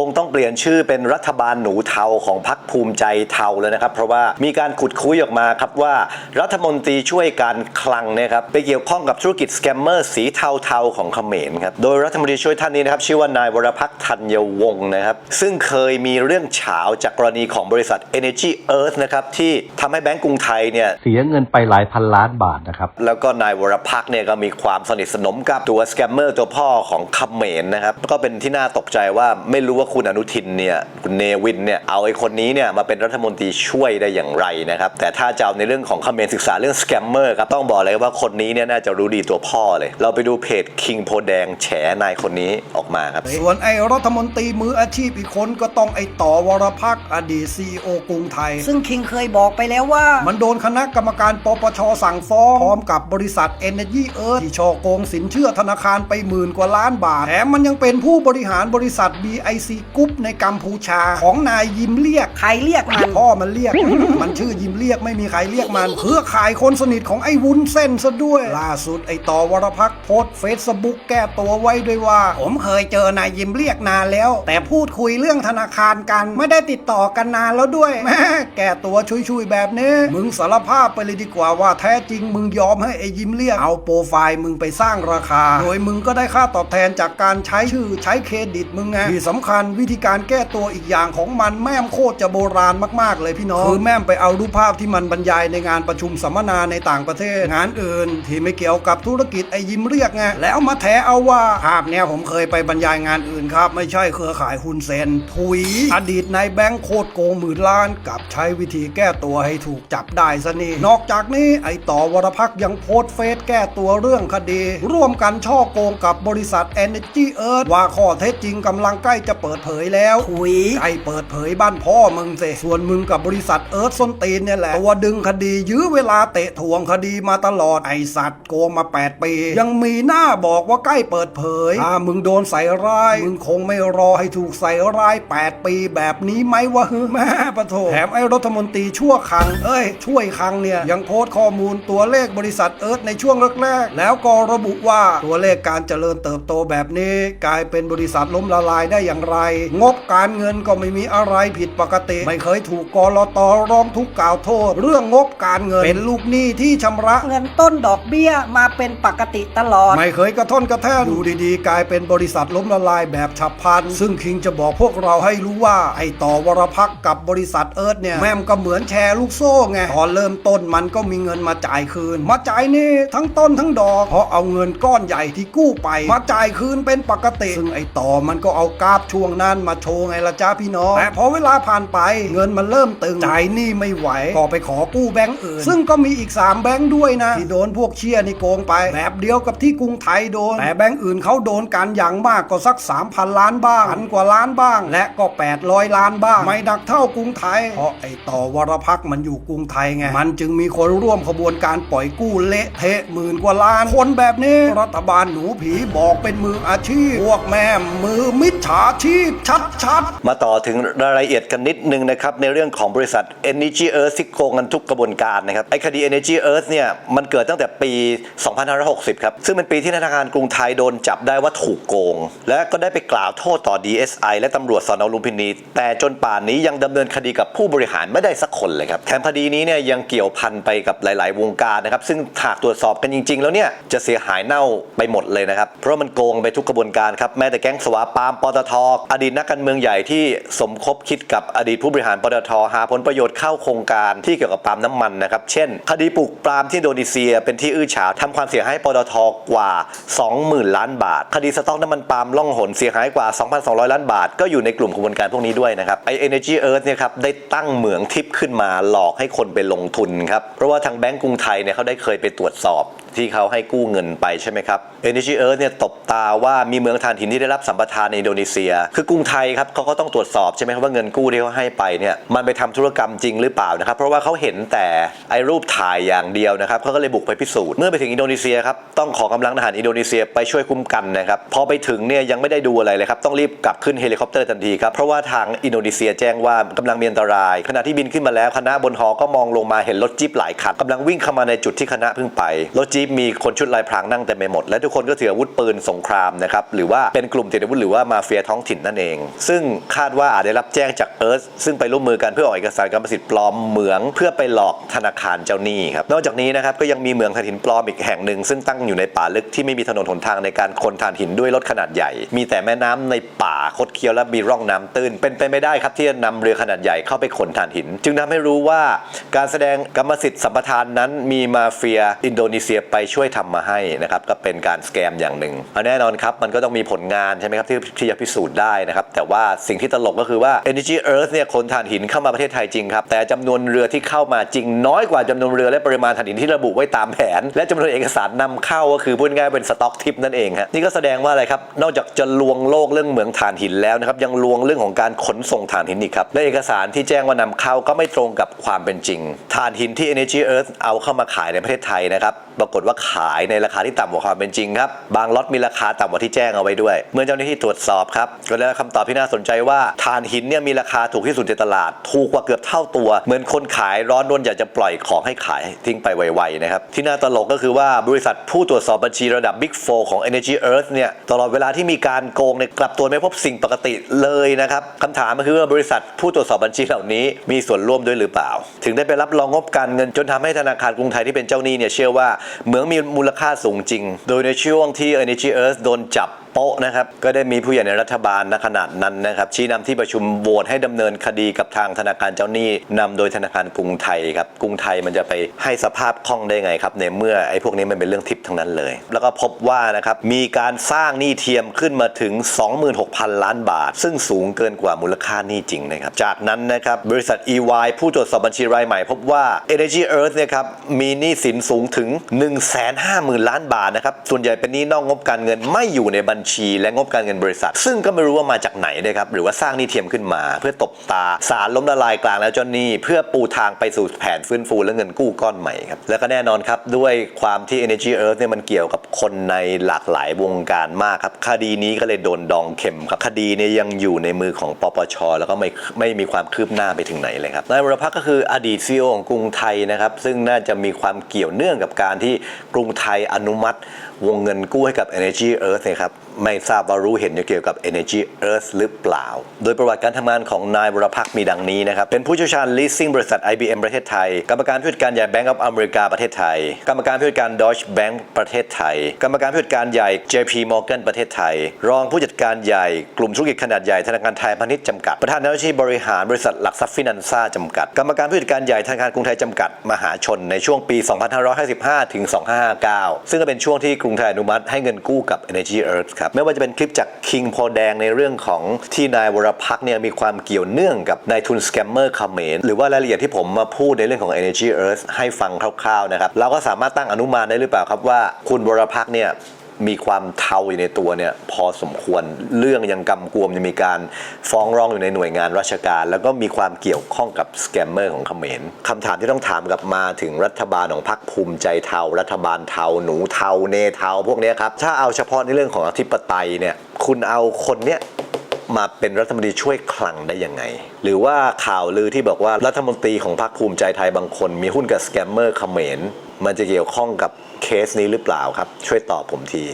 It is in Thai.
คงต้องเปลี่ยนชื่อเป็นรัฐบาลหนูเทาของพรรคภูมิใจเทาแล้วนะครับ เพราะว่ามีการขุดคุยออกมาครับว่า รัฐมนตรีช่วยการคลังเนะครับไปเกี่ยวข้องกับธุรกิจสแกมเมอร์สีเทาๆของเขมรครับโดยรัฐมนตรีช่วยท่านนี้นะครับชื่อว่านายวรพักษ์ธัญวงศ์นะครับซึ่งเคยมีเรื่องเฉาจากกรณีของบริษัท Energy Earth นะครับที่ทำให้แบงก์กรุงไทยเนี่ยเสียเงินไปหลายพันล้านบาทนะครับแล้วก็นายวรพักษ์เนี่ยก็มีความสนิทสนมกับตัวสแกมเมอร์ตัวพ่อของเขมรนะครับก็เป็นที่น่าตกใจว่าไม่รู้ว่าคุณอนุทินเนี่ยคุณเนวินเนี่ยเอาไอ้คนนี้เนี่ยมาเป็นรัฐมนตรีช่วยได้อย่างไรนะครับแต่ถ้าจะเอาในเรื่องของเขมรศึกษาเรื่องสแกมเมอร์ครับต้องบอกเลยว่าคนนี้เนี่ยน่าจะรู้ดีตัวพ่อเลย เราไปดูเพจคิงโพแดงแฉนายคนนี้ออกมาครับส่วนไอ้รัฐมนตรีมืออาชีพอีกคนก็ต้องไอ้ต่อวรพักษ์อดีตซีโอกรุงไทย ซึ่งคิงเคยบอกไปแล้วว่า มันโดนคณะกรรมการปปชสั่งฟ้องพร้อมกับบริษัท Energy Earth ที่ช่อโกงสินเชื่อธนาคารไปหมื่นกว่าล้านบาทแถมมันยังเป็นผู้บริหารบริษัท BIC Group ในกัมพูชาของนายยิมเรียกใครเรียกมันพ่อมันเรียก มันชื่อยิมเรียกไม่มีใครเรียกมันเครือข่ายคนสนิทของไอ้วุ้นเส้นซะด้วย ล่าสุดไอ้ต่อวรพักษ์โพสเฟซบุ๊กแก้ตัวไว้ด้วยว่า ผมเคยเจอนายยิมเรียกนานแล้ว แต่พูดคุยเรื่องธนาคารกัน ไม่ได้ติดต่อกันนานแล้วด้วยแม่แก้ตัวชุยๆแบบนี้ มึงสารภาพไปเลยดีกว่าว่าแท้จริงมึงยอมให้ไอ้ยิมเรียกเอาโปรไฟล์มึงไปสร้างราคา โดยมึงก็ได้ค่าตอบแทนจากการใช้ชื่อใช้เครดิตมึงไงที่สำคัญวิธีการแก้ตัวอีกอย่างของมันแม่มโคตรจะโบราณมากๆ เลยพี่น้องคือแม่มไปเอารูปภาพที่มันบรรยายในงานประชุมสัมมนาในต่างประเทศ งานอื่น ที่ไม่เกี่ยวกับธุรกิจไอ้ยิมเรียกไงแล้วมาแถเอาว่าภาพเนี้ยผมเคยไปบรรยายงานอื่นครับ ไม่ใช่เครือข่ายคุณเซน ถุย อดีตนายแบงค์โคตรโกงหมื่นล้านกับใช้วิธีแก้ตัวให้ถูกจับได้ซะนี่นอกจากนี้ไอ้ต่อวรพักษ์ยังโพสต์เฟซแก้ตัวเรื่องคดี ร่วมกันช่อโกงกับบริษัท Energy Earth ว่าข้อเท็จจริงกำลังใกล้จะเปิดเผยแล้วถุยใกล้เปิดเผยบ้านพ่อมึงสิส่วนมึงกับบริษัทเอิร์ธส้นตีนเนี่ยแหละตัวดึงคดียื้อเวลาเตะถ่วงคดีมาตลอดไอสัตว์โกงมา 8 ปี ยังมีหน้าบอกว่าใกล้เปิดเผยถ้ามึงโดนใส่ร้ายมึงคงไม่รอให้ถูกใส่ร้าย 8 ปีแบบนี้ไหมวะฮึแม่ปะโถแถมไอ้รัฐมนตรีชั่วคังเอ้ยช่วยคังเนี่ยยังโพสต์ข้อมูลตัวเลขบริษัทเอิร์ธในช่วงแรกๆแล้วก็ระบุว่าตัวเลขการเจริญเติบโตแบบนี้ กลายเป็นบริษัทล้มละลายได้อย่างไรงบการเงินก็ไม่มีอะไรผิดปกติ ไม่เคยถูกกรตร้องทุกข์กล่าวโทษ เรื่องงบการเงิน เป็นลูกหนี้ที่ชำระ เงินต้นดอกเบี้ยมาเป็นปกติตลอด ไม่เคยกระท่อนกระแท่นดูดีๆ กลายเป็นบริษัทล้มละลายแบบฉับพลัน ซึ่งคิงจะบอกพวกเราให้รู้ว่าไอ้ต่อวรพักษ์กับบริษัทเอิร์ธเนี่ยแม่มก็เหมือนแชร์ลูกโซ่ไงตอนเริ่มต้นมันก็มีเงินมาจ่ายคืน มาจ่ายนี่ทั้งต้นทั้งดอกเพราะเอาเงินก้อนใหญ่ที่กู้ไป มาจ่ายคืนเป็นปกติ ซึ่งไอ้ต่อมันก็เอากราฟช่วงนั้นมาโชว์ไงละจ้าพี่น้อง แต่พอเวลาผ่านไปเงินมันเริ่มตึงจ่ายหนี้ไม่ไหว ก็ไปขอกู้แบงก์อื่น ซึ่งก็มีอีก 3 แบงก์ด้วยนะ ที่โดนพวกเชียร์นี่โกงไป แบบเดียวกับที่กรุงไทยโดน แต่แบงก์อื่นเขาโดนกันอย่างมากก็สัก 3,000 ล้านบ้างพันกว่าล้านบ้าง และก็ 800 ล้านบ้าง ไม่ดักเท่ากรุงไทย เพราะไอ้ต่อวรพักษ์มันอยู่กรุงไทยไง มันจึงมีคนร่วมขบวนการปล่อยกู้เละเทะหมื่นกว่าล้าน คนแบบนี้รัฐบาลหนูผีบอกเป็นมืออาชีพ พวกแม่มือมิจฉาชีพชัดๆ มาต่อถึงรายละเอียดกันนิดนึงนะครับ ในเรื่องของบริษัท Energy Earth ที่โกงกันทุกกระบวนการนะครับ ไอ้คดี Energy Earth เนี่ย มันเกิดตั้งแต่ปี 2560 ครับ ซึ่งเป็นปีที่ธนาคารกรุงไทยโดนจับได้ว่าถูกโกง และก็ได้ไปกล่าวโทษต่อ DSI และตำรวจสอนอลุมพินี แต่จนป่านนี้ยังดำเนินคดีกับผู้บริหารไม่ได้สักคนเลยครับแถมคดีนี้เนี่ยยังเกี่ยวพันไปกับหลาย ๆ วงการนะครับซึ่งหากตรวจสอบกันจริง ๆ แล้วเนี่ยจะเสียหายเน่าไปหมดเลยนะครับเพราะมันโกงไปทุกกระบวนการครับแม้แต่แก๊งสวาปามปตทอดีตนักการเมืองใหญ่ที่สมคบคิดกับอดีตผู้บริหารปตทหาผลประโยชน์เข้าโครงการที่เกี่ยวกับปาล์มน้ำมันนะครับ เช่น คดีปลูกปาล์มที่อินโดนีเซีย เป็นที่อื้อฉาวทำความเสียหายปตทกว่า 20,000 ล้านบาท คดีสต็อกน้ำมันปาล์มล่องหนเสียหายกว่า 2,200 ล้านบาท ก็อยู่ในกลุ่มกระบวนการพวกนี้ด้วยนะครับไอ Energy Earth เนี่ยครับได้ตั้งเหมืองทิพย์ขึ้นมาหลอกให้คนไปลงทุนครับเพราะว่าทางแบงก์กรุงไทยเนี่ยเขาได้เคยไปตรวจสอบ ที่เขาให้กู้เงินไปใช่ไหมครับ Energy Earth เนี่ยตบตาว่ามีเมืองถ่านหินที่ได้รับสัมปทานในอินโดนีเซีย คือกรุงไทยครับเขาก็ต้องตรวจสอบใช่ไหมครับว่าเงินกู้ที่เขาให้ไปเนี่ยมันไปทำธุรกรรมจริงหรือเปล่านะครับ เพราะว่าเขาเห็นแต่ไอ้รูปถ่ายอย่างเดียวนะครับเขาก็เลยบุกไปพิสูจน์เมื่อไปถึงอินโดนีเซียครับต้องขอกำลังทหารอินโดนีเซียไปช่วยคุ้มกันนะครับพอไปถึงเนี่ยยังไม่ได้ดูอะไรเลยครับต้องรีบกลับขึ้นเฮลิคอปเตอร์ทันทีครับเพราะว่าทางอินโดนีเซียแจ้งว่ากำลังมีอันตราย ขณะที่บินขึ้นมาแล้วคณะบนหอก็มองลงมาเห็นรถจี๊ปหลายคันกำลังวิ่งเข้ามาในจุดที่คณะเพิ่งไปรถจี๊มีคนชุดลายพรางนั่งเต็มไปหมด และทุกคนก็ถืออาวุธปืนสงครามนะครับหรือว่าเป็นกลุ่มติดอาวุธหรือว่ามาเฟียท้องถิ่นนั่นเอง ซึ่งคาดว่าอาจได้รับแจ้งจากเอิร์ธซึ่งไปร่วมมือกันเพื่อออกเอกสารกรรมสิทธิ์ปลอมเหมือง เพื่อไปหลอกธนาคารเจ้าหนี้ครับนอกจากนี้นะครับก็ยังมีเหมืองถ่านหินปลอมอีกแห่งหนึ่งซึ่งตั้งอยู่ในป่าลึกที่ไม่มีถนนหนทางในการขนถ่านหินด้วยรถขนาดใหญ่ มีแต่แม่น้ำในป่าคดเคี้ยวและมีร่องน้ำตื้น เป็นไปไม่ได้ครับที่จะนำเรือขนาดใหญ่เข้าไปขนถ่านหิน จึงทำให้รู้ว่าการแสดงกรรมสิทธิ์สัมปทานนั้นมีมาเฟียอินโดนีเซียไปช่วยทำมาให้นะครับก็เป็นการสแกมอย่างหนึ่งเอาแน่นอนครับมันก็ต้องมีผลงานใช่ไหมครับที่ที่จะพิสูจน์ได้นะครับแต่ว่าสิ่งที่ตลกก็คือว่า Energy Earth เนี่ยขนถ่านหินเข้ามาประเทศไทยจริงครับแต่จำนวนเรือที่เข้ามาจริง น้อยกว่าจำนวนเรือและปริมาณถ่านหินที่ระบุไว้ตามแผน และจำนวนเอกสารนำเข้าก็คือพูดง่ายเป็นสต็อกทิปนั่นเองฮะนี่ก็แสดงว่าอะไรครับนอกจากจะลวงโลกเรื่องเหมืองถ่านหินแล้วนะครับยังลวงเรื่องของการขนส่งถ่านหินอีกครับและเอกสารที่แจ้งว่านำเข้าก็ไม่ตรงกับความเป็นจริงถ่านหินที่ Energy Earth เอาเข้ามาขายในประเทศไทยนะครับ ปรากฏว่าขายในราคาที่ต่ำกว่าความเป็นจริงครับ บางล็อตมีราคาต่ำกว่าที่แจ้งเอาไว้ด้วย เมื่อเจ้าหน้าที่ตรวจสอบครับก็ได้คำตอบที่น่าสนใจว่าถ่านหินเนี่ยมีราคาถูกที่สุดในตลาด ถูกกว่าเกือบเท่าตัว เหมือนคนขายร้อนรนอยากจะปล่อยของให้ขายทิ้งไปไวๆนะครับ ที่น่าตลกก็คือว่าบริษัทผู้ตรวจสอบบัญชีระดับ Big 4ของ Energy Earth เนี่ยตลอดเวลาที่มีการโกงเนี่ยกลับตัวไม่พบสิ่งปกติเลยนะครับคำถามก็คือว่าบริษัทผู้ตรวจสอบบัญชีเหล่านี้มีส่วนร่วมด้วยหรือเปล่า ถึงได้ไปรับรองงบการเงินจนทำให้ธนาคารกรุงไทยที่เป็นเจ้าหนี้เนี่ยเชื่อว่าเหมืองมีมูลค่าสูงจริง โดยในช่วงที่ Energy Earth โดนจับ โป๊ะนะครับก็ได้มีผู้ใหญ่ในรัฐบาลณขนาดนั้นนะครับชี้นำที่ประชุมโหวตให้ดำเนินคดีกับทางธนาคารเจ้าหนี้นำโดยธนาคารกรุงไทยครับกรุงไทยมันจะไปให้สภาพคล่องได้ไงครับในเมื่อไอ้พวกนี้มันเป็นเรื่องทิพย์ทั้งนั้นเลย แล้วก็พบว่านะครับมีการสร้างหนี้เทียมขึ้นมาถึง 26,000 ล้านบาท ซึ่งสูงเกินกว่ามูลค่าหนี้จริงนะครับจากนั้นนะครับบริษัท EY ผู้ตรวจสอบบัญชีรายใหม่พบว่า Energy Earth เนี่ยครับมีหนี้สินสูงถึง 150,000 ล้านบาทนะครับส่วนใหญ่เป็นหนี้นอกงบการเงินไม่อยู่ในบัญชี และงบการเงินบริษัท ซึ่งก็ไม่รู้ว่ามาจากไหนนะครับหรือว่าสร้างหนี้เทียมขึ้นมา เพื่อตบตาสารล้มละลายกลางแล้วเจ้าหนี้ เพื่อปูทางไปสู่แผนฟื้นฟูและเงินกู้ก้อนใหม่ครับแล้วก็แน่นอนครับด้วยความที่ Energy Earth เนี่ยมันเกี่ยวกับคนในหลากหลายวงการมากครับคดีนี้ก็เลยโดนดองเข็มครับคดีเนี้ยังอยู่ในมือของปปช แล้วก็ไม่ไม่มีความคืบหน้าไปถึงไหนเลยครับนายวรพักก็คืออดีตซีอของกรุงไทยนะครับซึ่งน่าจะมีความเกี่ยวเนื่องกับการที่กรุงไทยอนุมัติวงเงินกู้ให้กับ Energy Earth นะครับไม่ทราบว่ารู้เห็นเกี่ยวกับ Energy Earth หรือเปล่า โดยประวัติการทำงานของนายวรพักมีดังนี้นะครับ เป็นผู้เชี่ยวชาญ leasing บริษัท IBM ประเทศไทย กรรมการผู้จัดการใหญ่ Bank of America ประเทศไทย กรรมการผู้จัดการ Deutsche Bank ประเทศไทย กรรมการผู้จัดการใหญ่ JP Morgan ประเทศไทย รองผู้จัดการใหญ่ กลุ่มธุรกิจขนาดใหญ่ธนาคารไทยพาณิชย์จำกัด ประธานเจ้าหน้าที่บริหารบริษัทหลักทรัพย์ฟินันซ่าจำกัด กรรมการผู้จัดการใหญ่ธนาคารกรุงไทยจำกัด มหาชนในช่วงปี 2555 ถึง 2559 ซึ่งก็เป็นช่วงที่กรุงไทยอนุมัติให้เงินกู้กับ Energy Earth ครับไม่ว่าจะเป็นคลิปจากคิงพอแดงในเรื่องของที่นายวรพักเนี่ยมีความเกี่ยวเนื่องกับนายทุนสแกมเมอร์คาเมนหรือว่ารายละเอียดที่ผมมาพูดในเรื่องของ Energy Earth ให้ฟังคร่าวๆนะครับเราก็สามารถตั้งอนุมานได้หรือเปล่าครับว่าคุณวรพักเนี่ย มีความเทาอยู่ในตัวเนี่ยพอสมควรเรื่องยังกำกวมยังมีการฟ้องร้องอยู่ในหน่วยงานราชการ แล้วก็มีความเกี่ยวข้องกับสแกมเมอร์ของเขมรคำถามที่ต้องถามกลับมาถึงรัฐบาลของพรรคภูมิใจเทา รัฐบาลเทา หนูเทาเนเทาพวกนี้ครับถ้าเอาเฉพาะในเรื่องของอธิปไตยเนี่ยคุณเอาคนเนี้ย มาเป็นรัฐมนตรีช่วยคลังได้ยังไง หรือว่าข่าวลือที่บอกว่ารัฐมนตรีของพรรคภูมิใจไทยบางคน มีหุ้นกับสแกมเมอร์เขมรมันจะเกี่ยวข้องกับเคสนี้หรือเปล่าครับ ช่วยตอบผมที